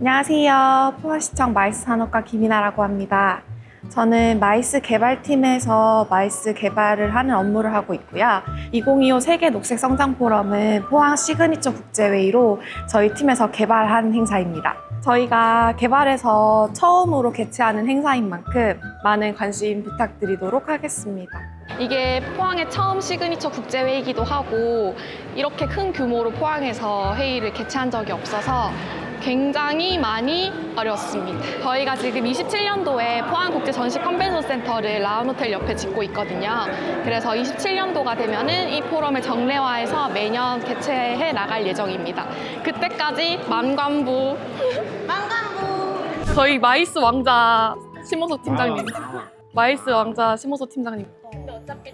안녕하세요. 포항시청 마이스 산업과 김이나라고 합니다. 저는 마이스 개발팀에서 마이스 개발을 하는 업무를 하고 있고요. 2025 세계 녹색 성장 포럼은 포항 시그니처 국제회의로 저희 팀에서 개발한 행사입니다. 저희가 개발해서 처음으로 개최하는 행사인 만큼 많은 관심 부탁드리도록 하겠습니다. 이게 포항의 처음 시그니처 국제회의이기도 하고 이렇게 큰 규모로 포항에서 회의를 개최한 적이 없어서 굉장히 많이 어려웠습니다. 저희가 지금 27년도에 포항국제 전시 컨벤션 센터를 라운호텔 옆에 짓고 있거든요. 그래서 27년도가 되면은 이 포럼을 정례화해서 매년 개최해 나갈 예정입니다. 그때까지 만관부 만관부 저희 마이스 왕자 심호소 팀장님 마이스 왕자 심호소 팀장님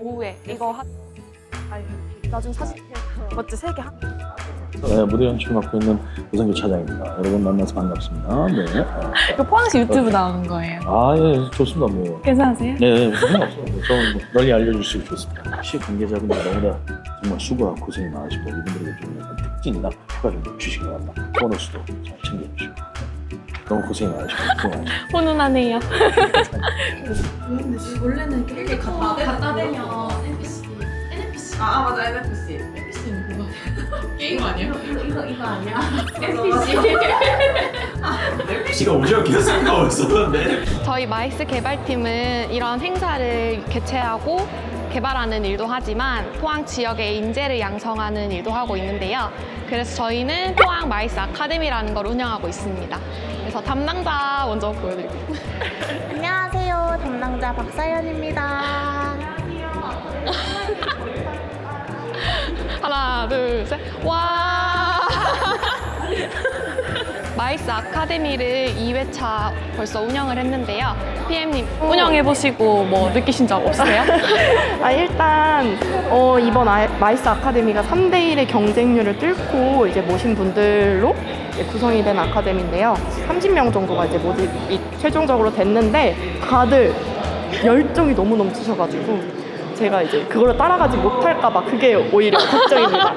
오후에 이거 한 아니 나중 사진 멋지 세 개 한. 네, 무대 연출을 맡고 있는 우성규 차장입니다. 여러분 만나서 반갑습니다. 네. 이거 포항시 유튜브 나오는 거예요. 아, 예, 좋습니다. 뭐. 괜찮으세요? 네, 네, 상관없어요. 저는 뭐 널리 알려주시고 좋습니다. 시의 관계자분들 너무나 정말 수고하고 고생이 많으시고 이분들에게 좀 약간 특징이나 휴가 좀 주시기 바랍니다. 보너스도 잘 챙겨주시고. 너무 고생이 많으시고 고생하시고. 훈훈하네요. 원래는 이렇게 갖다 대면 NPC NPC 아, 아 맞아 뭐가 게임 아니야? 이거 이거 아니야? NPC NPC가 오징어 기어스가 있었는데 저희 마이스 개발팀은 이런 행사를 개최하고 개발하는 일도 하지만 포항 지역의 인재를 양성하는 일도 하고 있는데요. 그래서 저희는 포항 마이스 아카데미라는 걸 운영하고 있습니다. 그래서 담당자 먼저 보여드릴게요. 안녕하세요. 담당자 박사연입니다. 하 나, 둘, 셋. 와! 마이스 아카데미를 2회차 벌써 운영을 했는데요. PM님 운영해보시고 뭐 느끼신 적 없으세요? 아, 일단 어, 이번 아- 마이스 아카데미가 3대 1의 경쟁률을 뚫고 이제 모신 분들로 이제 구성이 된 아카데미인데요. 30명 정도가 이제 모집이 최종적으로 됐는데 다들 열정이 너무 넘치셔가지고 제가 이제 그걸로 따라가지 못할까봐 그게 오히려 걱정입니다.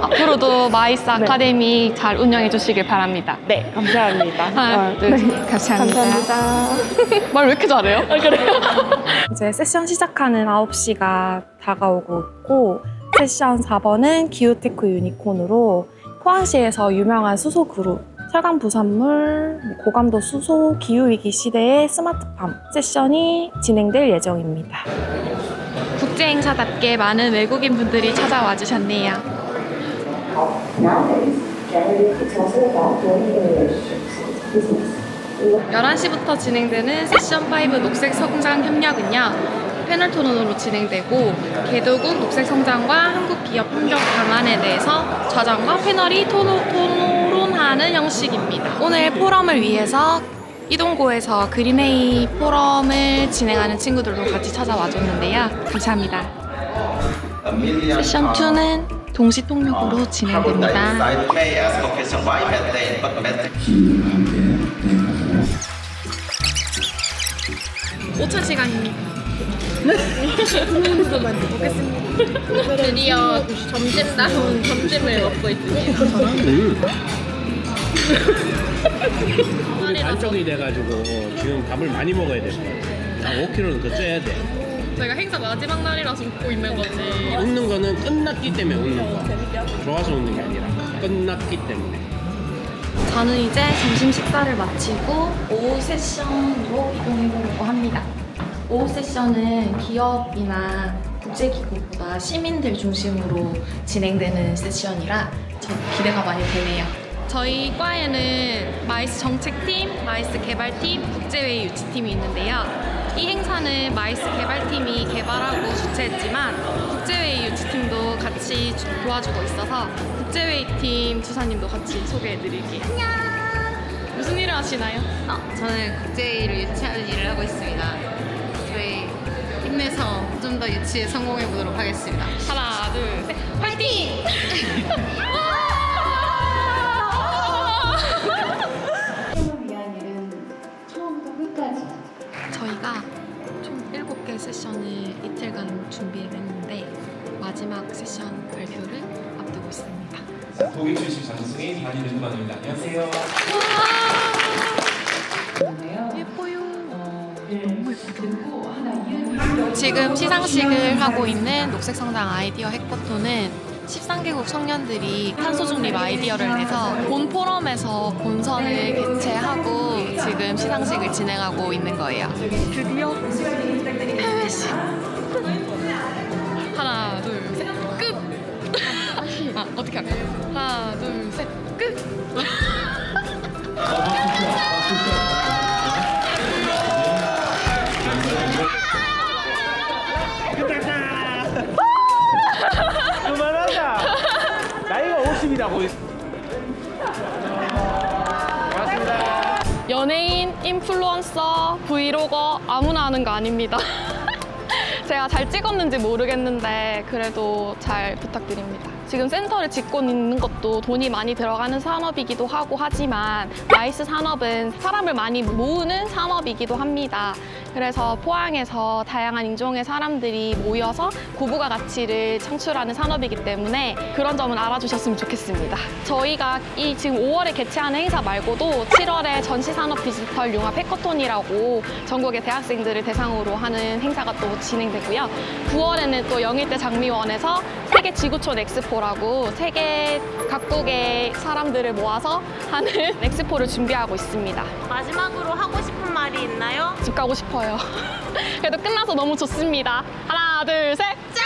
앞으로도 마이스 아카데미 잘 운영해 주시길 바랍니다. 네, 감사합니다. 하나, 어, 둘, 네. 셋. 감사합니다. 감사합니다. 말 왜 이렇게 잘해요? 이제 세션 시작하는 9시가 다가오고 있고 세션 4번은 기후테크 유니콘으로 포항시에서 유명한 수소 그룹 철강 부산물, 뭐 고감도 수소, 기후위기 시대의 스마트팜 세션이 진행될 예정입니다. 국제 행사답게 많은 외국인 분들이 찾아와 주셨네요. Nowadays, generative it's also about building relationships with business. 11시부터 진행되는 세션 5 녹색 성장 협력은요. 패널 토론으로 진행되고 개도국 녹색 성장과 한국 기업 환경 방안에 대해서 좌장과 패널이 토로, 토론하는 형식입니다. 오늘 포럼을 위해서 이동고에서 그린웨이 포럼을 진행하는 친구들도 같이 찾아와 줬는데요. 감사합니다. 세션 2는 동시 통역으로 진행됩니다. 5천 시간입니다. 드디어 점심 다운 점심을 먹고 있습니다. 안쪽이 돼가지고 지금 밥을 많이 먹어야 될것 같아. 한 5kg는 더 쪄야 돼. 저희가 행사 마지막 날이라서 웃고 있는 거지. 웃는 거는 끝났기 때문에 웃는 거야. 좋아서 웃는 게 아니라 끝났기 때문에. 저는 이제 점심 식사를 마치고 오후 세션으로 이동해 보려고 합니다. 오후 세션은 기업이나 국제기구보다 시민들 중심으로 진행되는 세션이라 저 기대가 많이 되네요. 저희 과에는 마이스 정책팀, 마이스 개발팀, 국제회의 유치팀이 있는데요. 이 행사는 마이스 개발팀이 개발하고 주최했지만 국제회의 유치팀도 같이 주- 도와주고 있어서 국제회의팀 주사님도 같이 소개해드릴게요. 안녕. 무슨 일을 하시나요? 어, 저는 국제일을 유치하는 일을 하고 있습니다. 저희 힘내서 좀 더 유치에 성공해 보도록 하겠습니다. 하나, 둘, 셋, 화이팅! 제가 총 7개 세션을 이틀간 준비했는데 마지막 세션 발표를 앞두고 있습니다. 독일 출신 장승희 단위 르트만입니다. 안녕하세요. 예뻐요. 너무 예쁘다. 지금 시상식을 하고 있는 녹색성당 아이디어 핵포토는 13개국 청년들이 탄소 중립 아이디어를 내서 본 포럼에서 본선을 개최하고 지금 시상식을 진행하고 있는 거예요. 드디어 해외시 하나 둘 셋 나이가 50이라고. 연예인, 인플루언서, 브이로거 아무나 하는 거 아닙니다. 제가 잘 찍었는지 모르겠는데 그래도 잘 부탁드립니다. 지금 센터를 짓고 있는 것도 돈이 많이 들어가는 산업이기도 하고 하지만 마이스 산업은 사람을 많이 모으는 산업이기도 합니다. 그래서 포항에서 다양한 인종의 사람들이 모여서 고부가 가치를 창출하는 산업이기 때문에 그런 점은 알아주셨으면 좋겠습니다. 저희가 이 지금 5월에 개최하는 행사 말고도 7월에 전시산업 디지털 융합 해커톤이라고 전국의 대학생들을 대상으로 하는 행사가 또 진행되고요. 9월에는 또 영일대 장미원에서 세계 지구촌 엑스포라고 세계 각국의 사람들을 모아서 하는 엑스포를 준비하고 있습니다. 마지막으로 하고 싶은 말이 있나요? 집 가고 싶어요. 그래도 끝나서 너무 좋습니다. 하나, 둘, 셋, 짠!